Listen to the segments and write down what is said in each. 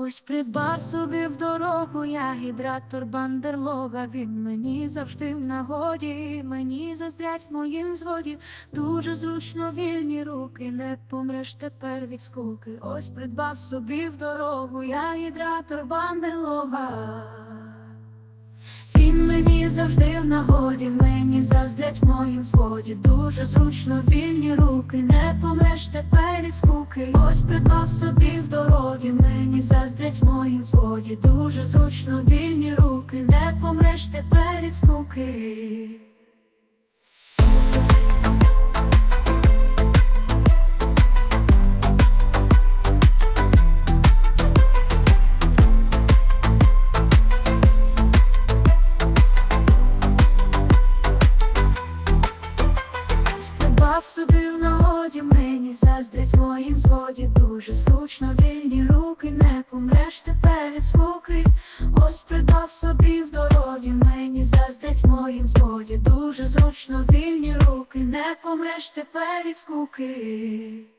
Ось придбав собі в дорогу я гідратор бандерлога. Він мені завжди в нагоді, мені заздрять в моїм зводі. Дуже зручно вільні руки, не помреш тепер від скуки. Ось придбав собі в дорогу я гідратор бандерлога. Він мені завжди в нагоді, Дуже зручно вільні руки, не помреш тепер від скуки. Ось придбав собі в дороді, мені заздрять моїм своді. Дуже зручно вільні руки, не помреш тепер від скуки. Собі в нагоді, мені заздрять моїм зводі. Дуже зручно вільні руки, не помреш тепер від скуки. Ось придав собі в дороді, мені заздрять моїм зводі. Дуже зручно вільні руки, не помреш тепер від скуки.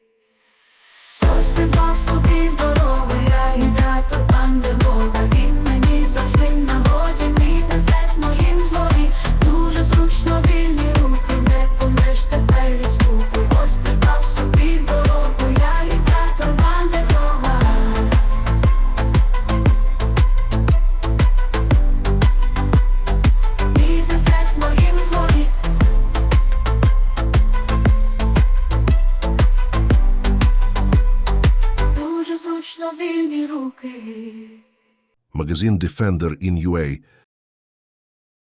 Магазин Defender in UA